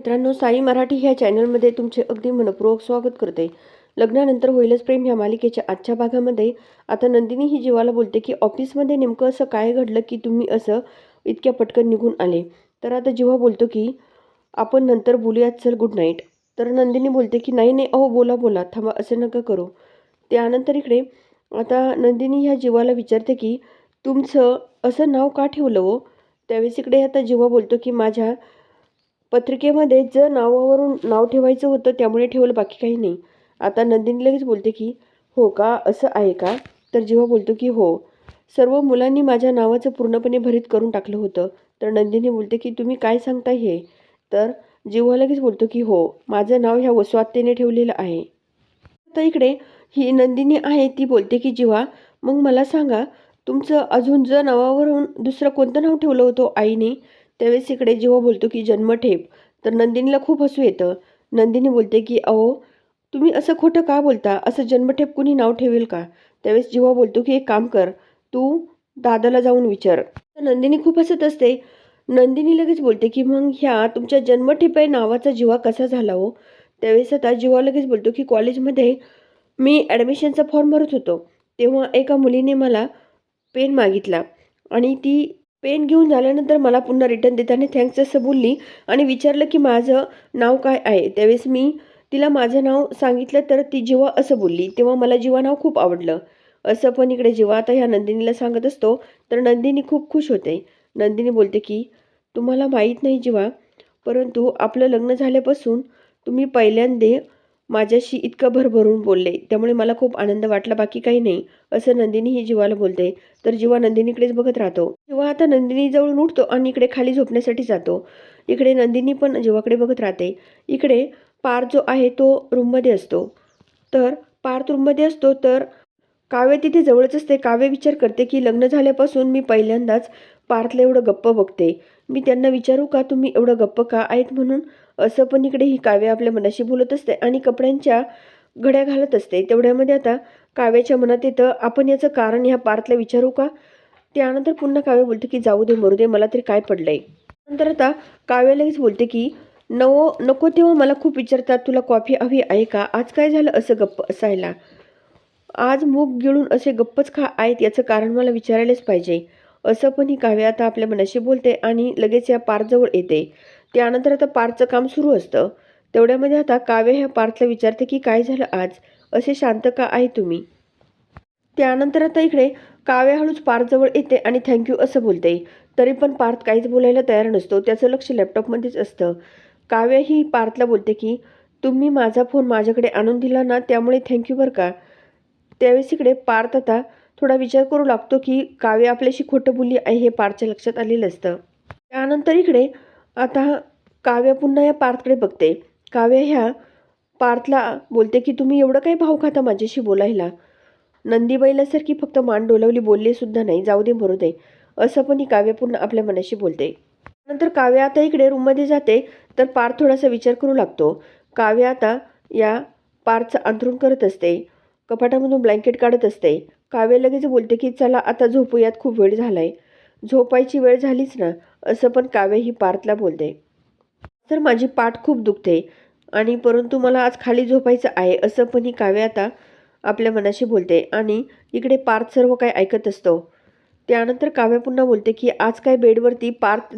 मित्रांनो साई मराठी ह्या चॅनलमध्ये तुमचे अगदी मनपूर्वक स्वागत करते. लग्नानंतर होईलच प्रेम ह्या मालिकेच्या आजच्या भागामध्ये. आता नंदिनी ही जीवाला बोलते की ऑफिसमध्ये नेमकं असं काय घडलं की तुम्ही असं इतक्या पटकन निघून आले? तर आता जीवा बोलतो की आपण नंतर बोलूयात चल गुड नाईट तर नंदिनी बोलते की नाही नाही अहो बोला बोला थांबा असं नका करू. त्यानंतर इकडे आता नंदिनी ह्या जीवाला विचारते की तुमचं असं नाव का ठेवलं हो? त्यावेळेस इकडे आता जीवा बोलतो की माझ्या पत्रिकेमध्ये जर नावावरून नाव ठेवायचं होतं त्यामुळे ठेवलं बाकी काही नाही. आता नंदिनी लगेच बोलते की हो का? असं आहे का? तर जेव्हा बोलतो की हो. सर्व मुलांनी माझ्या नावाचं पूर्णपणे भरीत करून टाकलं होतं. तर नंदिनी बोलते की तुम्ही काय सांगता हे? तर जेव्हा लगेच बोलतो की हो माझं नाव ह्या वस्वात्तेने ठेवलेलं आहे. आता इकडे ही नंदिनी आहे ती बोलते की जेव्हा मग मला सांगा तुमचं अजून जर नावावरून दुसरं कोणतं नाव ठेवलं होतं आईने त्यावेळेस इकडे जेव्हा बोलतो की जन्मठेप तर नंदिनीला खूप हसू येतं. नंदिनी बोलते की अहो तुम्ही असं खोटं का बोलता? असं जन्मठेप कुणी नाव ठेवेल का? त्यावेळेस जेव्हा बोलतो की एक काम कर तू दादाला जाऊन विचार. तर नंदिनी खूप हसत असते. नंदिनी लगेच बोलते की मग ह्या तुमच्या जन्मठेपे नावाचा जीवा कसा झाला हो? त्यावेळेस आता जीवा लगेच बोलतो की कॉलेजमध्ये मी ॲडमिशनचा फॉर्म भरत होतो. तेव्हा एका मुलीने मला पेन मागितला आणि ती पेन घेऊन झाल्यानंतर मला पुन्हा रिटर्न देताना थँक्स असं बोलली आणि विचारलं की माझं नाव काय आहे? त्यावेळेस मी तिला माझं नाव सांगितलं तर ती जेव्हा असं बोलली तेव्हा मला जीवा नाव खूप आवडलं. असं पण इकडे जेव्हा आता ह्या नंदिनीला सांगत असतो तर नंदिनी खूप खुश होते. नंदिनी बोलते की तुम्हाला माहीत नाही जेव्हा परंतु आपलं लग्न झाल्यापासून तुम्ही पहिल्यांदे माझ्याशी इतकं भरभरून बोलले. त्यामुळे मला खूप आनंद वाटला बाकी काही नाही. असं नंदिनी ही जीवाला बोलते. तर जीवा नंदिनीकडेच बघत राहतो. जेव्हा आता नंदिनी जवळून उठतो आणि इकडे खाली झोपण्यासाठी जातो. इकडे नंदिनी पण जीवाकडे बघत राहते. इकडे पार जो आहे तो रूममध्ये असतो. तर पार रूममध्ये असतो तर काव्य तिथे जवळच असते. काव्य विचार करते की लग्न झाल्यापासून मी पहिल्यांदाच पार्थला एवढं गप्प बघते. मी त्यांना विचारू का तुम्ही एवढं गप्प का आहेत म्हणून? असं पण इकडे ही काव्य आपल्या मनाशी बोलत असते आणि कपड्यांच्या घड्या घालत असते. तेवढ्यामध्ये आता काव्याच्या मनात येतं आपण याचं कारण ह्या पार्थला विचारू का? त्यानंतर पुन्हा काव्य बोलते की जाऊ दे मरू दे मला तरी काय पडलंय? नंतर आता काव्यालाहीच लगेच बोलते की नको नको तेव्हा मला खूप विचारतात तुला कॉफी हवी आहे का? आज काय झालं असं गप्प असायला? आज मूग गिळून असे गप्पच का आहेत याचं कारण मला विचारायलाच पाहिजे. असं पण ही काव्य आता आपल्या मनाशी बोलते आणि लगेच या पारजवळ येते. त्यानंतर आता पारचं काम सुरू असतं. तेवढ्यामध्ये आता काव्य ह्या पार्थला विचारते की काय झालं आज? असे शांत का आहे तुम्ही? त्यानंतर आता इकडे काव्य हळूच पार्थजवळ येते आणि थँक्यू असं बोलते. तरी पण पार्थ काहीच बोलायला तयार नसतो. त्याचं लक्ष लॅपटॉपमध्येच असतं. काव्य ही पार्थला बोलते की तुम्ही माझा फोन माझ्याकडे आणून दिला ना त्यामुळे थँक्यू बरं का? त्यावेळेस इकडे पार्थ आता थोडा विचार करू लागतो की काव्य आपल्याशी खोटं बोलली आहे हे पार्थच्या लक्षात आलेलं असतं. त्यानंतर इकडे आता काव्य पुन्हा या पार्थकडे बघते. काव्य ह्या पार्थला बोलते की तुम्ही एवढं काही भाव खाता माझ्याशी बोलायला? नंदीबाईलासारखी फक्त मान डोलवली बोलले सुद्धा नाही. जाऊ दे मरू दे. असं पण ही काव्य पुन्हा आपल्या मनाशी बोलते. नंतर काव्य आता इकडे रूममध्ये जाते तर पार्थ थोडासा विचार करू लागतो. काव्य आता या पार्थचं अंथरूण करत असते. कपाटामधून ब्लँकेट काढत असते. काव्य लगेच बोलते की चला आता झोपूयात खूप वेळ झालाय. झोपायची वेळ झालीच ना असं पण काव्य ही पार्थला बोलते. तर माझी पाठ खूप दुखते आणि परंतु मला आज खाली झोपायचं आहे असं पण ही काव्य आता आपल्या मनाशी बोलते. आणि इकडे पार्थ सर्व काही ऐकत असतो. त्यानंतर काव्य पुन्हा बोलते की आज काय बेडवरती पार्थ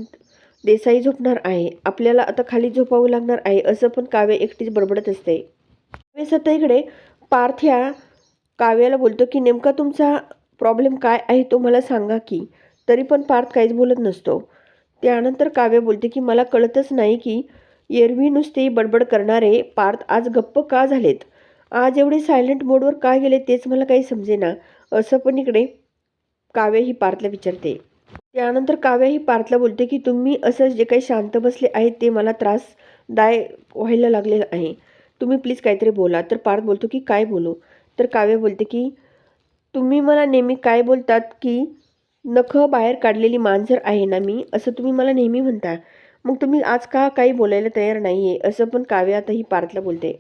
देसाई झोपणार आहे. आपल्याला आता खाली झोपावं लागणार आहे असं पण काव्य एकटीच बडबडत असते. त्यावेळेस आता इकडे पार्थ ह्या काव्याला बोलतो की नेमका तुमचा प्रॉब्लेम काय आहे तो मला सांगा की. तरी पण पार्थ काहीच बोलत नसतो. त्यानंतर काव्य बोलते की मला कळतच नाही की एरवी नुसते बडबड करणारे पार्थ आज गप्प का झालेत? आज एवढे सायलेंट मोडवर का गेले तेच मला काही समजेना. असं पण इकडे काव्य ही पार्थला विचारते. त्यानंतर काव्य ही पार्थला बोलते की तुम्ही असं जे काही शांत बसले आहेत ते मला त्रासदाय व्हायला लागलेलं आहे. तुम्ही प्लीज काहीतरी बोला. तर पार्थ बोलतो की काय बोलू? तर काव्य बोलते की तुम्ही मला नेहमी काय बोलतात की नखं बाहेर काढलेली मांजर आहे ना मी असं तुम्ही मला नेहमी म्हणता. मग तुम्ही आज का काही बोलायला तयार नाही आहे असं पण काव्य आता ही पार्थला बोलते.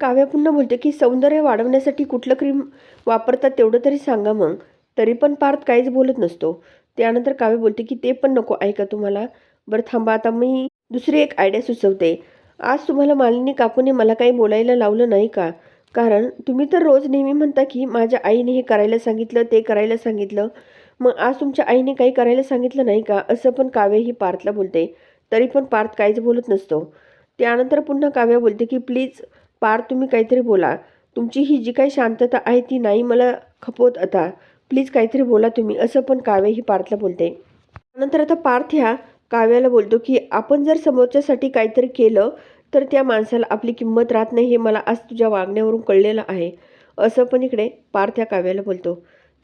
काव्य पुन्हा बोलते की सौंदर्य वाढवण्यासाठी कुठलं क्रीम वापरतात तेवढं तरी सांगा मग. तरी पण पार्थ काहीच बोलत नसतो. त्यानंतर काव्य बोलते की ते पण नको ऐका तुम्हाला? बरं थांबा आता मी दुसरी एक आयडिया सुचवते. आज तुम्हाला मालिनी काकूने मला काही बोलायला लावलं नाही का? कारण तुम्ही तर रोज नेहमी म्हणता की माझ्या आईने हे करायला सांगितलं ते करायला सांगितलं. मग आज तुमच्या आईने काही करायला सांगितलं नाही का? असं पण काव्य ही पार्थला बोलते. तरी पण पार्थ काहीच बोलत नसतो. त्यानंतर पुन्हा काव्य बोलते की प्लीज पार्थ तुम्ही काहीतरी बोला. तुमची ही जी काही शांतता आहे ती नाही मला खपवत आता. प्लीज काहीतरी बोला तुम्ही असं पण काव्य ही पार्थला बोलते. नंतर आता पार्थ ह्या काव्याला बोलतो की आपण जर समोरच्यासाठी काहीतरी केलं तर त्या माणसाला आपली किंमत राहत नाही हे मला आज तुझ्या वागण्यावरून कळलेलं आहे. असं पण इकडे पार्थ या काव्याला बोलतो.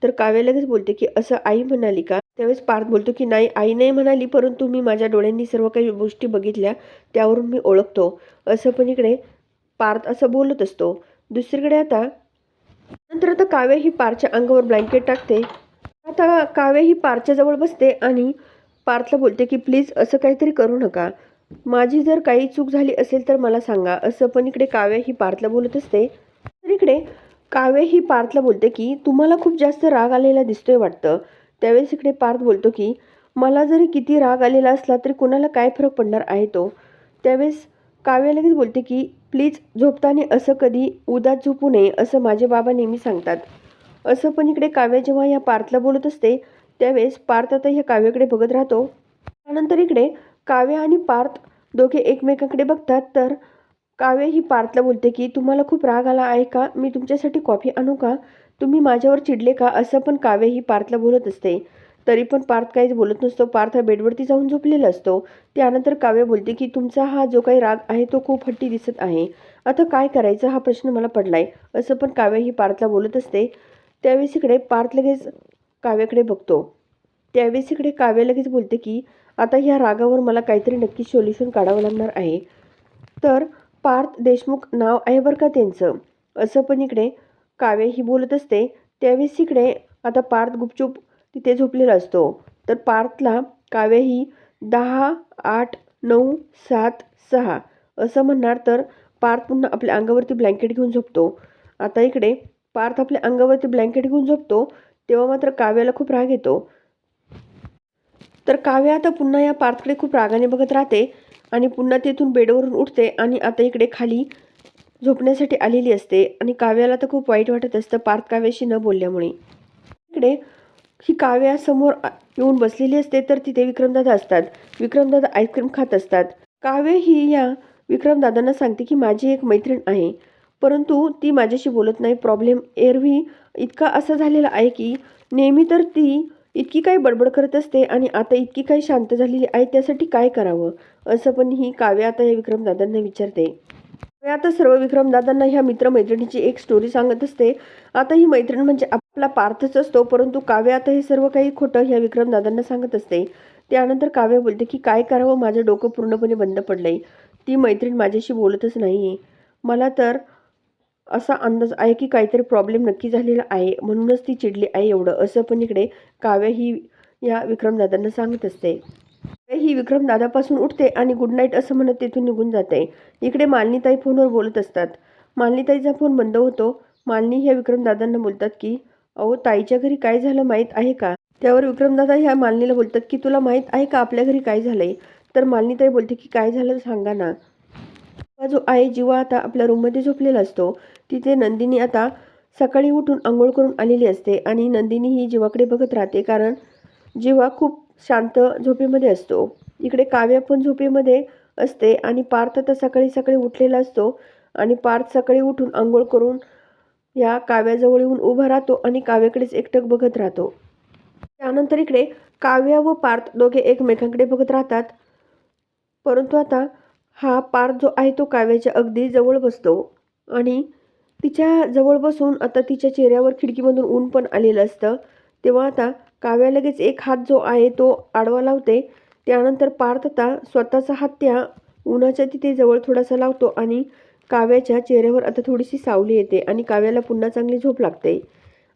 तर काव्या लगेच बोलते की असं आई म्हणाली का? त्यावेळेस पार्थ बोलतो की नाही आई नाही म्हणाली परंतु मी माझ्या डोळ्यांनी सर्व काही गोष्टी बघितल्या त्यावरून मी ओळखतो. असं पण इकडे पार्थ असं बोलत असतो. दुसरीकडे आता नंतर आता काव्य ही पारच्या अंगावर ब्लँकेट टाकते. आता काव्य ही पारच्या जवळ बसते आणि पार्थला बोलते की प्लीज असं काहीतरी करू नका. माझी जर काही चूक झाली असेल तर मला सांगा. असं पण इकडे काव्य ही पार्थला बोलत असते. तर इकडे काव्य ही पार्थला बोलते की तुम्हाला खूप जास्त राग आलेला दिसतोय वाटतं. त्यावेळेस इकडे पार्थ बोलतो की मला जरी किती राग आलेला असला तरी कुणाला काय फरक पडणार आहे तो? त्यावेळेस काव्य लगेच बोलते की प्लीज झोपताना असं कधी उदास झोपू नये असं माझे बाबा नेहमी सांगतात. असं पण इकडे काव्य जेव्हा या पार्थला बोलत असते त्यावेळेस पार्थ आता ह्या काव्याकडे बघत राहतो. त्यानंतर इकडे काव्य आणि पार्थ दोघे एकमेकांकडे बघतात तर काव्य ही पार्थला बोलते की तुम्हाला खूप राग आला आहे का? मी तुमच्यासाठी कॉफी आणू का? तुम्ही माझ्यावर चिडले का? असं पण काव्य ही पार्थला बोलत असते. तरी पण पार्थ काहीच बोलत नसतो. पार्थ हा बेडवरती जाऊन झोपलेला असतो. त्यानंतर काव्य बोलते की तुमचा हा जो काही राग आहे तो खूप हट्टी दिसत आहे. आता काय करायचं? हा प्रश्न मला पडलाय. असं पण काव्य ही पार्थला बोलत असते. त्यावेळेस इकडे पार्थ लगेच काव्याकडे बघतो. त्यावेळेस इकडे काव्य लगेच बोलते की आता ह्या रागावर मला काहीतरी नक्की सोल्युशन काढावं लागणार आहे. तर पार्थ देशमुख नाव आहे बरं का त्यांचं. असं पण इकडे काव्य ही बोलत असते. त्यावेळेस इकडे आता पार्थ गुपचूप तिथे झोपलेला असतो. तर पार्थला काव्य ही दहा आठ नऊ सात सहा असं म्हणणार. तर पार्थ पुन्हा आपल्या अंगावरती ब्लँकेट घेऊन झोपतो. आता इकडे पार्थ आपल्या अंगावरती ब्लँकेट घेऊन झोपतो. तेव्हा मात्र काव्याला खूप राग येतो. तर काव्या आता पुन्हा या पार्थकडे खूप रागाने बघत राहते आणि पुन्हा तेथून बेडवरून उठते आणि आता इकडे खाली झोपण्यासाठी आलेली असते. आणि काव्याला तर खूप वाईट वाटत असतं पार्थ काव्याशी न बोलल्यामुळे. इकडे ही काव्या समोर येऊन बसलेली असते तर तिथे विक्रमदादा असतात. विक्रमदादा आईस्क्रीम खात असतात. काव्य ही या विक्रमदादांना सांगते की माझी एक मैत्रीण आहे. परंतु ती माझ्याशी बोलत नाही. प्रॉब्लेम एरवी इतका असा झालेला आहे की नेहमी तर ती इतकी काही बडबड करत असते आणि आता इतकी काही शांत झालेली आहे त्यासाठी काय करावं? असं पण ही काव्य आता या विक्रमदादांना विचारते. काव्य आता सर्व विक्रमदादांना ह्या मित्रमैत्रिणीची एक स्टोरी सांगत असते. आता ही मैत्रीण म्हणजे आपला पार्थच असतो परंतु काव्य आता हे सर्व काही खोटं ह्या विक्रमदादांना सांगत असते. त्यानंतर काव्य बोलते की काय करावं? माझं डोकं पूर्णपणे बंद पडलंय. ती मैत्रीण माझ्याशी बोलतच नाही मला तर असा अंदाज आहे की काहीतरी प्रॉब्लेम नक्की झालेला आहे. म्हणूनच ती चिडली आहे एवढं. असं पण इकडे काव्या ही या विक्रमदादांना सांगत असते. ही विक्रमदादापासून उठते आणि गुड नाईट असं म्हणत तिथून निघून जाते. इकडे मालिनीताई फोनवर बोलत असतात. मालिनीताईचा फोन बंद होतो. मालिनी ह्या विक्रमदादांना बोलतात की अहो ताईच्या घरी काय झालं माहीत आहे का? त्यावर विक्रमदादा ह्या मालनीला बोलतात की तुला माहीत आहे का आपल्या घरी काय झालंय? तर मालिनीताई बोलते की काय झालं सांगा ना. जो आहे जीवा आता आपल्या रूममध्ये झोपलेला असतो. तिथे नंदिनी आता सकाळी उठून आंघोळ करून आलेली असते आणि नंदिनी ही जीवाकडे बघत राहते कारण जीवा खूप शांत झोपेमध्ये असतो. इकडे काव्य पण झोपेमध्ये असते आणि पार्थ तर सकाळी सकाळी उठलेला असतो आणि पार्थ सकाळी उठून आंघोळ करून या काव्याजवळ येऊन उभा राहतो आणि काव्याकडेच एकटक बघत राहतो. त्यानंतर इकडे काव्य व पार्थ दोघे एकमेकांकडे बघत राहतात. परंतु आता हा पार्थ जो आहे तो काव्याच्या अगदी जवळ बसतो आणि तिच्या जवळ बसून आता तिच्या चेहऱ्यावर खिडकीमधून ऊन पण आलेलं असतं. तेव्हा आता काव्या लगेच एक हात जो आहे तो आडवा लावते. त्यानंतर पार्थ आता स्वतःचा हात त्या उन्हाच्या तिथे जवळ थोडासा लावतो आणि काव्याच्या चेहऱ्यावर आता थोडीशी सावली येते आणि काव्याला पुन्हा चांगली झोप लागते.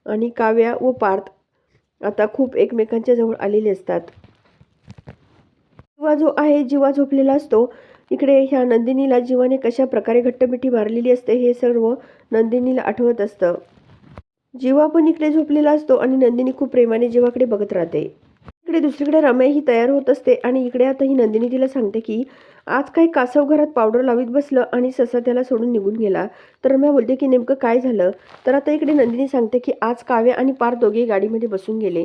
आणि काव्या व पार्थ आता खूप एकमेकांच्या जवळ आलेले असतात. जीवा जो आहे जीवा झोपलेला असतो. इकडे ह्या नंदिनीला जीवाने कशा प्रकारे घट्टमिठी मारलेली असते हे सर्व नंदिनीला आठवत असतं. जीवा पण इकडे झोपलेला असतो आणि नंदिनी खूप प्रेमाने जीवाकडे बघत राहते. इकडे दुसरीकडे रम्या ही तयार होत असते आणि इकडे आता ही नंदिनी तिला सांगते की आज काही कासव घरात पावडर लावीत बसलं आणि ससा त्याला सोडून निघून गेला. तर रम्या बोलते की नेमकं काय झालं? तर आता इकडे नंदिनी सांगते की आज काव्या आणि पार दोघे गाडीमध्ये बसून गेले.